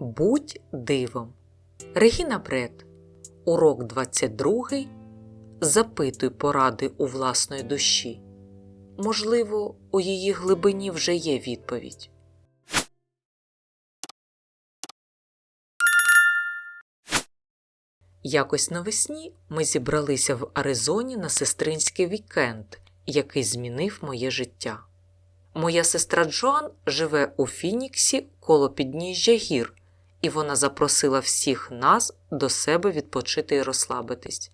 Будь дивом. Регіна Бред. Урок 22. Запитуй поради у власної душі. Можливо, у її глибині вже є відповідь. Якось навесні ми зібралися в Аризоні на сестринський вікенд, який змінив моє життя. Моя сестра Джоан живе у Фініксі коло підніжжя гір, і вона запросила всіх нас до себе відпочити і розслабитись.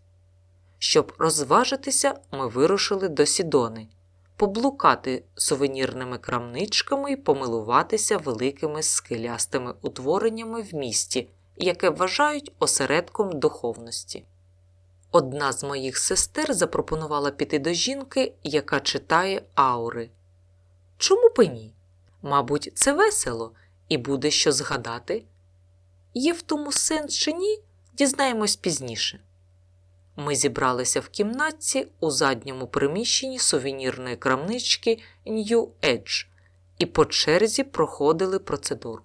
Щоб розважитися, ми вирушили до Сідони, поблукати сувенірними крамничками і помилуватися великими скелястими утвореннями в місті, яке вважають осередком духовності. Одна з моїх сестер запропонувала піти до жінки, яка читає аури. Чому б ні? Мабуть, це весело і буде що згадати. Є в тому сенс чи ні, дізнаємось пізніше. Ми зібралися в кімнатці у задньому приміщенні сувенірної крамнички New Edge і по черзі проходили процедуру.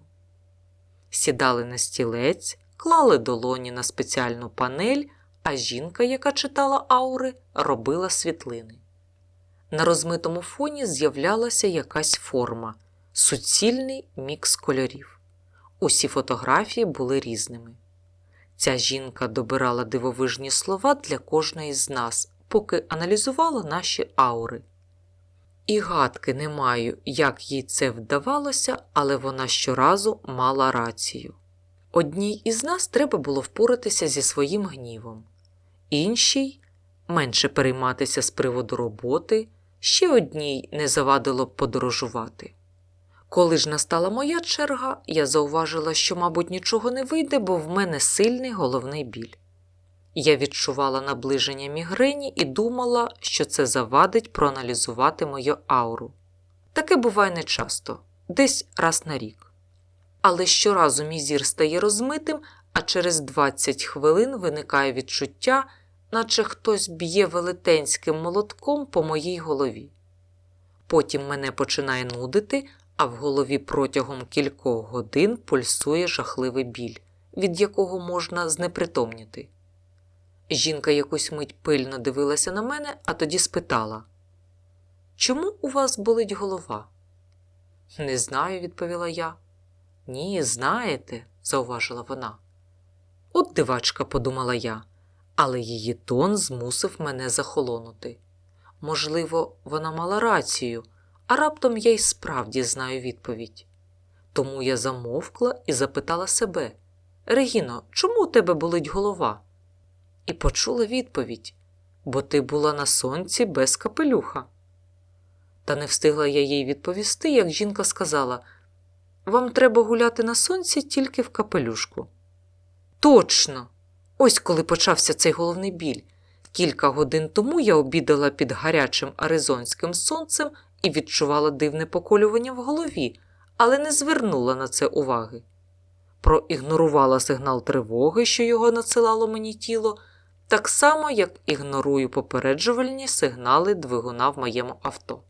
Сідали на стілець, клали долоні на спеціальну панель, а жінка, яка читала аури, робила світлини. На розмитому фоні з'являлася якась форма, суцільний мікс кольорів. Усі фотографії були різними. Ця жінка добирала дивовижні слова для кожної з нас, поки аналізувала наші аури. І гадки не маю, як їй це вдавалося, але вона щоразу мала рацію. Одній із нас треба було впоратися зі своїм гнівом, іншій менше перейматися з приводу роботи, ще одній не завадило подорожувати. Коли ж настала моя черга, я зауважила, що, мабуть, нічого не вийде, бо в мене сильний головний біль. Я відчувала наближення мігрені і думала, що це завадить проаналізувати мою ауру. Таке буває нечасто, десь раз на рік. Але щоразу мій зір стає розмитим, а через 20 хвилин виникає відчуття, наче хтось б'є велетенським молотком по моїй голові. Потім мене починає нудити, а в голові протягом кількох годин пульсує жахливий біль, від якого можна знепритомніти. Жінка якусь мить пильно дивилася на мене, а тоді спитала: Чому у вас болить голова? Не знаю, відповіла я. Ні, знаєте, зауважила вона. От дивачка, подумала я, але її тон змусив мене захолонути. Можливо, вона мала рацію, а раптом я й справді знаю відповідь. Тому я замовкла і запитала себе Регіно, чому у тебе болить голова? І почула відповідь бо ти була на сонці без капелюха. Та не встигла я їй відповісти, як жінка сказала Вам треба гуляти на сонці тільки в капелюшку. Точно! Ось коли почався цей головний біль. Кілька годин тому я обідала під гарячим аризонським сонцем і відчувала дивне поколювання в голові, але не звернула на це уваги. Проігнорувала сигнал тривоги, що його надсилало мені тіло, так само, як ігнорую попереджувальні сигнали двигуна в моєму авто.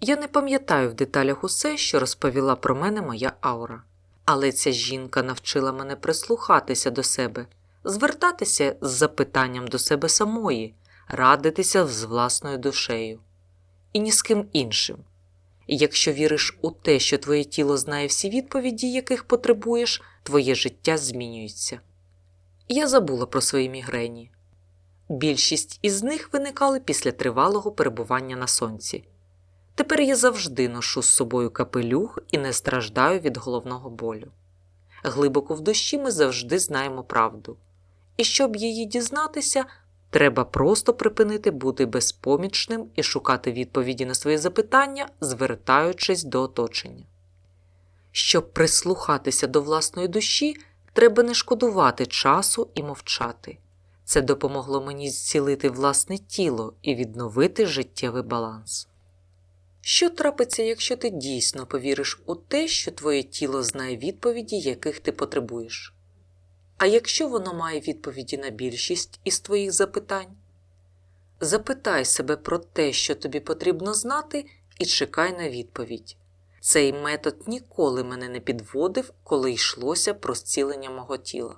Я не пам'ятаю в деталях усе, що розповіла про мене моя аура, але ця жінка навчила мене прислухатися до себе, звертатися з запитанням до себе самої, радитися з власною душею і ні з ким іншим. Якщо віриш у те, що твоє тіло знає всі відповіді, яких потребуєш, твоє життя змінюється. Я забула про свої мігрені. Більшість із них виникали після тривалого перебування на сонці. Тепер я завжди ношу з собою капелюх і не страждаю від головного болю. Глибоко в душі ми завжди знаємо правду, і щоб її дізнатися, треба просто припинити бути безпомічним і шукати відповіді на свої запитання, звертаючись до оточення. Щоб прислухатися до власної душі, треба не шкодувати часу і мовчати. Це допомогло мені зцілити власне тіло і відновити життєвий баланс. Що трапиться, якщо ти дійсно повіриш у те, що твоє тіло знає відповіді, яких ти потребуєш? А якщо воно має відповіді на більшість із твоїх запитань? Запитай себе про те, що тобі потрібно знати, і чекай на відповідь. Цей метод ніколи мене не підводив, коли йшлося про зцілення мого тіла.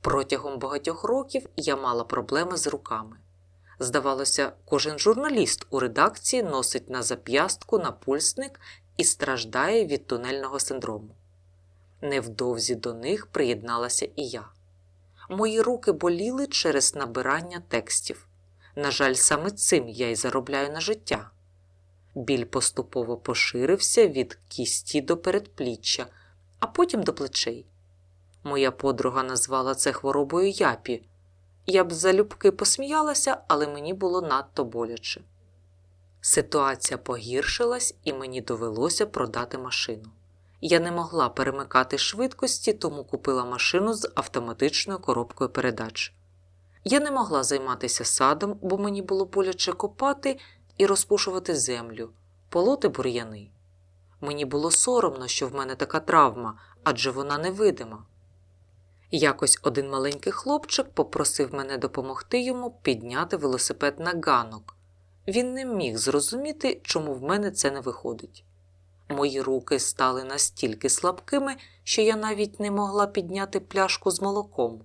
Протягом багатьох років я мала проблеми з руками. Здавалося, кожен журналіст у редакції носить на зап'ястку напульсник і страждає від тунельного синдрому. Невдовзі до них приєдналася і я. Мої руки боліли через набирання текстів. На жаль, саме цим я й заробляю на життя. Біль поступово поширився від кісті до передпліччя, а потім до плечей. Моя подруга назвала це хворобою япі. Я б залюбки посміялася, але мені було надто боляче. Ситуація погіршилась, і мені довелося продати машину. Я не могла перемикати швидкості, тому купила машину з автоматичною коробкою передач. Я не могла займатися садом, бо мені було боляче копати і розпушувати землю, полоти бур'яни. Мені було соромно, що в мене така травма, адже вона невидима. Якось один маленький хлопчик попросив мене допомогти йому підняти велосипед на ганок. Він не міг зрозуміти, чому в мене це не виходить. Мої руки стали настільки слабкими, що я навіть не могла підняти пляшку з молоком.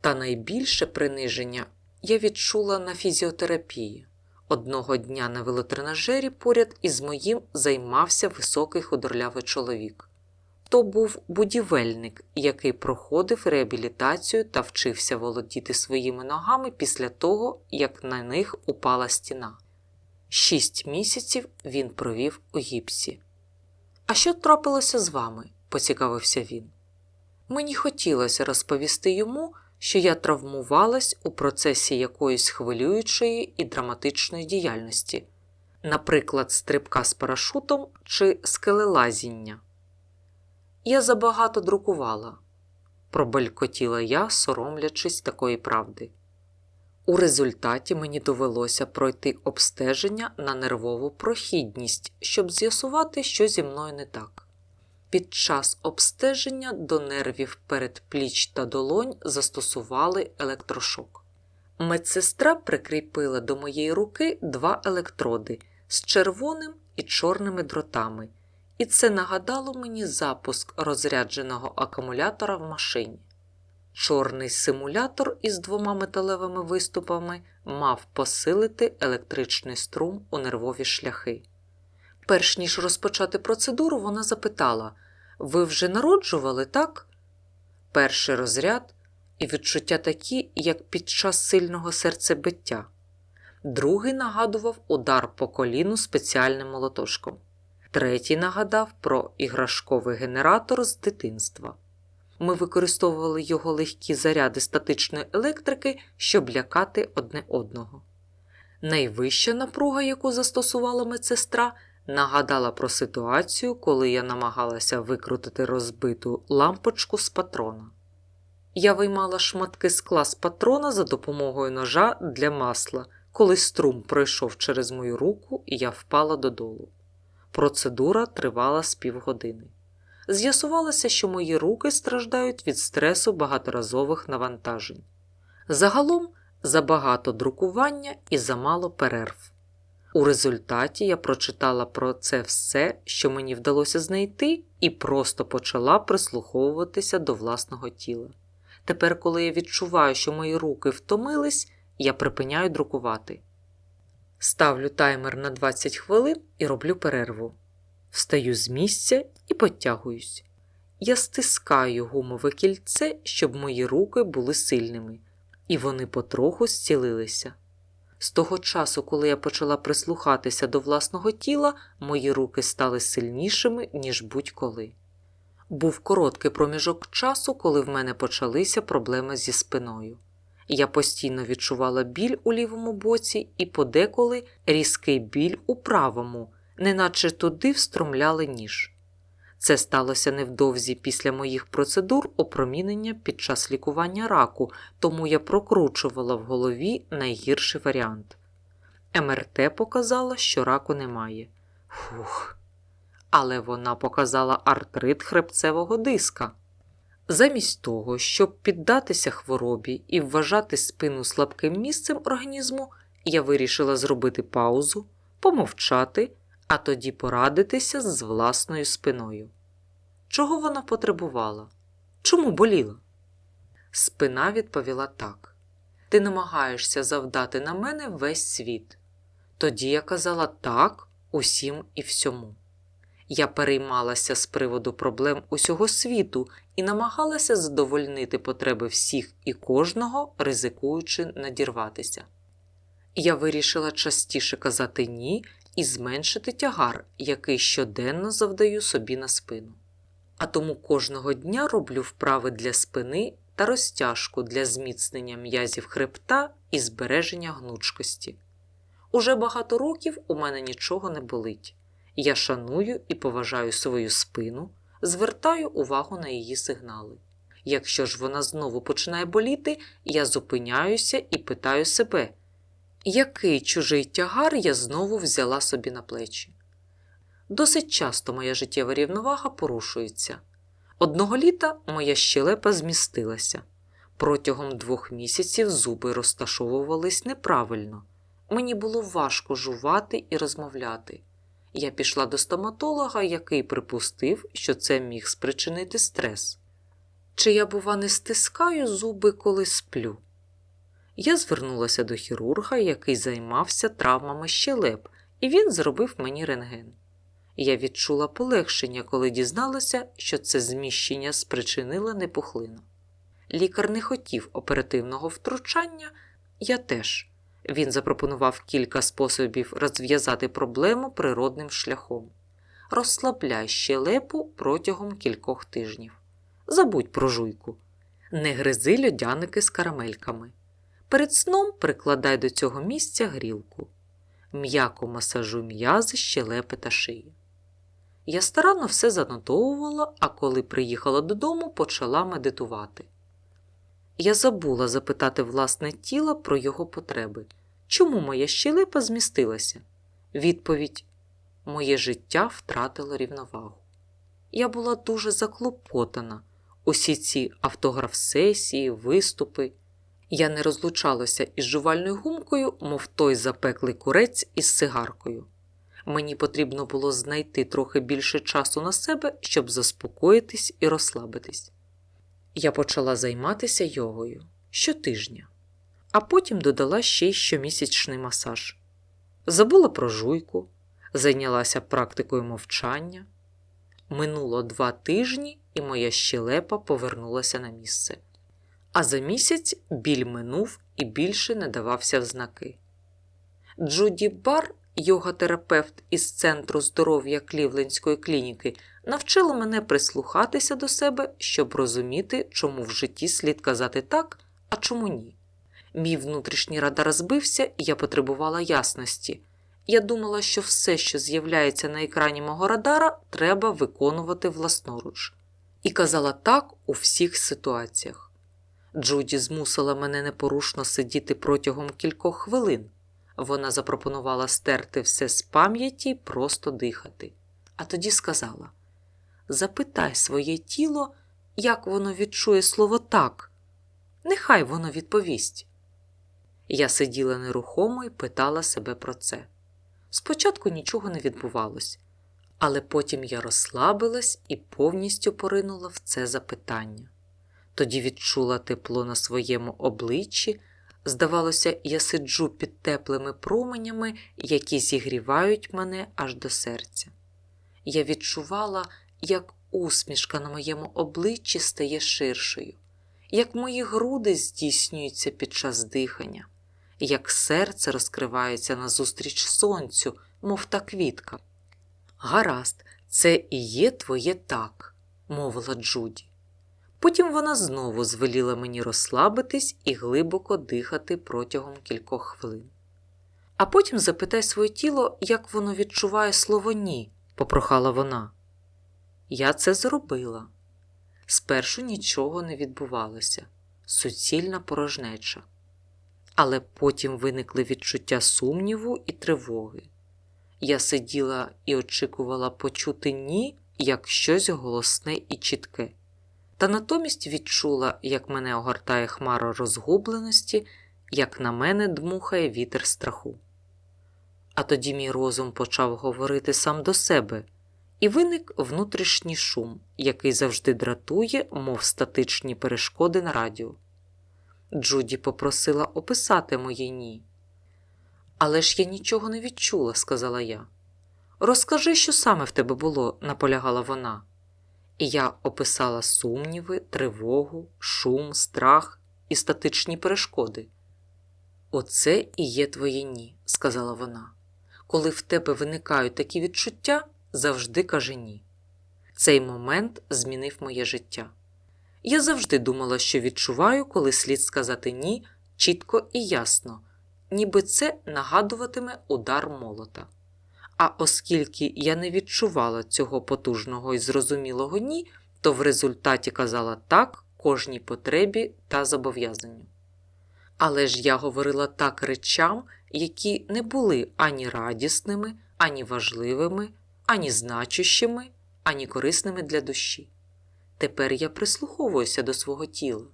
Та найбільше приниження я відчула на фізіотерапії. Одного дня на велотренажері поряд із моїм займався високий худорлявий чоловік. То був будівельник, який проходив реабілітацію та вчився володіти своїми ногами після того, як на них упала стіна. Шість місяців він провів у гіпсі. А що трапилося з вами? поцікавився він. Мені хотілося розповісти йому, що я травмувалась у процесі якоїсь хвилюючої і драматичної діяльності, наприклад, стрибка з парашутом чи скелелазіння. Я забагато друкувала, пробелькотіла я, соромлячись такої правди. У результаті мені довелося пройти обстеження на нервову прохідність, щоб з'ясувати, що зі мною не так. Під час обстеження до нервів передпліч та долонь застосували електрошок. Медсестра прикріпила до моєї руки два електроди з червоним і чорними дротами, і це нагадало мені запуск розрядженого акумулятора в машині. Чорний симулятор із двома металевими виступами мав посилити електричний струм у нервові шляхи. Перш ніж розпочати процедуру, вона запитала: Ви вже народжували, так? Перший розряд і відчуття такі, як під час сильного серцебиття. Другий нагадував удар по коліну спеціальним молоточком. Третій нагадав про іграшковий генератор з дитинства. Ми використовували його легкі заряди статичної електрики, щоб лякати одне одного. Найвища напруга, яку застосувала медсестра, нагадала про ситуацію, коли я намагалася викрутити розбиту лампочку з патрона. Я виймала шматки скла з патрона за допомогою ножа для масла, коли струм пройшов через мою руку і я впала додолу. Процедура тривала з півгодини. З'ясувалося, що мої руки страждають від стресу багаторазових навантажень. Загалом забагато друкування і замало перерв. У результаті я прочитала про це все, що мені вдалося знайти, і просто почала прислуховуватися до власного тіла. Тепер, коли я відчуваю, що мої руки втомились, я припиняю друкувати. Ставлю таймер на 20 хвилин і роблю перерву. Встаю з місця і потягуюсь. Я стискаю гумове кільце, щоб мої руки були сильними, і вони потроху зцілилися. З того часу, коли я почала прислухатися до власного тіла, мої руки стали сильнішими, ніж будь-коли. Був короткий проміжок часу, коли в мене почалися проблеми зі спиною. Я постійно відчувала біль у лівому боці і подеколи різкий біль у правому, неначе туди встромляли ніж. Це сталося невдовзі після моїх процедур опромінення під час лікування раку, тому я прокручувала в голові найгірший варіант. МРТ показала, що раку немає. Фух. Але вона показала артрит хребцевого диска. Замість того, щоб піддатися хворобі і вважати спину слабким місцем організму, я вирішила зробити паузу, помовчати, а тоді порадитися з власною спиною. Чого вона потребувала? Чому боліла? Спина відповіла так: Ти намагаєшся завдати на мене весь світ. Тоді я казала так усім і всьому. Я переймалася з приводу проблем усього світу і намагалася задовольнити потреби всіх і кожного, ризикуючи надірватися. Я вирішила частіше казати ні і зменшити тягар, який щоденно завдаю собі на спину. А тому кожного дня роблю вправи для спини та розтяжку для зміцнення м'язів хребта і збереження гнучкості. Уже багато років у мене нічого не болить. Я шаную і поважаю свою спину, звертаю увагу на її сигнали. Якщо ж вона знову починає боліти, я зупиняюся і питаю себе, який чужий тягар я знову взяла собі на плечі. Досить часто моя життєва рівновага порушується. Одного літа моя щелепа змістилася. Протягом двох місяців зуби розташовувались неправильно. Мені було важко жувати і розмовляти. Я пішла до стоматолога, який припустив, що це міг спричинити стрес. Чи я, бува, не стискаю зуби, коли сплю? Я звернулася до хірурга, який займався травмами щелеп, і він зробив мені рентген. Я відчула полегшення, коли дізналася, що це зміщення спричинило непухлину. Лікар не хотів оперативного втручання, я теж. Він запропонував кілька способів розв'язати проблему природним шляхом. Розслабляй щелепу протягом кількох тижнів. Забудь про жуйку. Не гризи льодяники з карамельками. Перед сном прикладай до цього місця грілку. М'яко масажуй м'язи, щелепи та шиї. Я старанно все занотовувала, а коли приїхала додому, почала медитувати. Я забула запитати власне тіло про його потреби. Чому моя щелепа змістилася? Відповідь Моє життя втратило рівновагу. Я була дуже заклопотана. Усі ці автограф-сесії, виступи. Я не розлучалася із жувальною гумкою, мов той запеклий курець із сигаркою. Мені потрібно було знайти трохи більше часу на себе, щоб заспокоїтись і розслабитись. Я почала займатися йогою щотижня, а потім додала ще й щомісячний масаж. Забула про жуйку, зайнялася практикою мовчання. Минуло два тижні, і моя щелепа повернулася на місце. А за місяць біль минув і більше не давався в знаки. Джуді Бар, йога-терапевт із Центру здоров'я Клівлендської клініки, навчила мене прислухатися до себе, щоб розуміти, чому в житті слід казати так, а чому ні. Мій внутрішній радар збився, і я потребувала ясності. Я думала, що все, що з'являється на екрані мого радара, треба виконувати власноруч. І казала так у всіх ситуаціях. Джуді змусила мене непорушно сидіти протягом кількох хвилин. Вона запропонувала стерти все з пам'яті просто дихати. А тоді сказала: Запитай своє тіло, як воно відчує слово так. Нехай воно відповість. Я сиділа нерухомо і питала себе про це. Спочатку нічого не відбувалось, але потім я розслабилась і повністю поринула в це запитання. Тоді відчула тепло на своєму обличчі. Здавалося, я сиджу під теплими променями, які зігрівають мене аж до серця. Я відчувала, як усмішка на моєму обличчі стає ширшою, як мої груди здійснюються під час дихання, як серце розкривається назустріч сонцю, мов та квітка. Гаразд, це і є твоє так, мовила Джуді. Потім вона знову звеліла мені розслабитись і глибоко дихати протягом кількох хвилин. А потім запитай своє тіло, як воно відчуває слово ні, попрохала вона. Я це зробила. Спершу нічого не відбувалося, суцільна порожнеча. Але потім виникли відчуття сумніву і тривоги. Я сиділа і очікувала почути ні як щось голосне і чітке та натомість відчула, як мене огортає хмара розгубленості, як на мене дмухає вітер страху. А тоді мій розум почав говорити сам до себе, і виник внутрішній шум, який завжди дратує, мов статичні перешкоди на радіо. Джуді попросила описати моє ні. Але ж я нічого не відчула, сказала я. Розкажи, що саме в тебе було, наполягала вона. І я описала сумніви, тривогу, шум, страх і статичні перешкоди. Оце і є твоє ні, сказала вона. Коли в тебе виникають такі відчуття, завжди кажи ні. Цей момент змінив моє життя. Я завжди думала, що відчуваю, коли слід сказати ні чітко і ясно, ніби це нагадуватиме удар молота. А оскільки я не відчувала цього потужного і зрозумілого ні, то в результаті казала так кожній потребі та зобов'язанню. Але ж я говорила так речам, які не були ані радісними, ані важливими, ані значущими, ані корисними для душі. Тепер я прислуховуюся до свого тіла.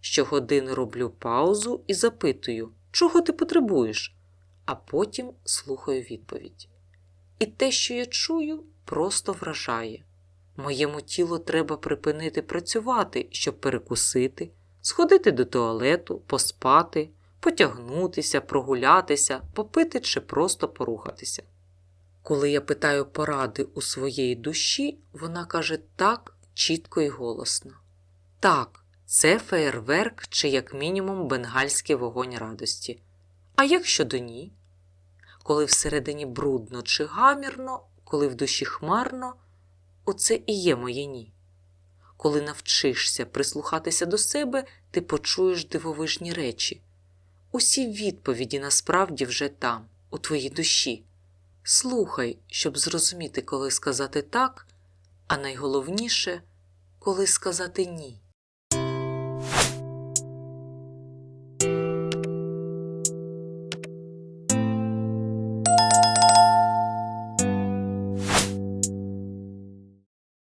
Щогодини роблю паузу і запитую, чого ти потребуєш, а потім слухаю відповідь. І те, що я чую, просто вражає. Моєму тілу треба припинити працювати, щоб перекусити, сходити до туалету, поспати, потягнутися, прогулятися, попити чи просто порухатися. Коли я питаю поради у своєї душі, вона каже так чітко і голосно. Так, це феєрверк чи, як мінімум, бенгальський вогонь радості. А як щодо ні? Коли всередині брудно чи гамірно, коли в душі хмарно, оце і є моє ні. Коли навчишся прислухатися до себе, ти почуєш дивовижні речі. Усі відповіді насправді вже там, у твоїй душі. Слухай, щоб зрозуміти, коли сказати так, а найголовніше, коли сказати ні.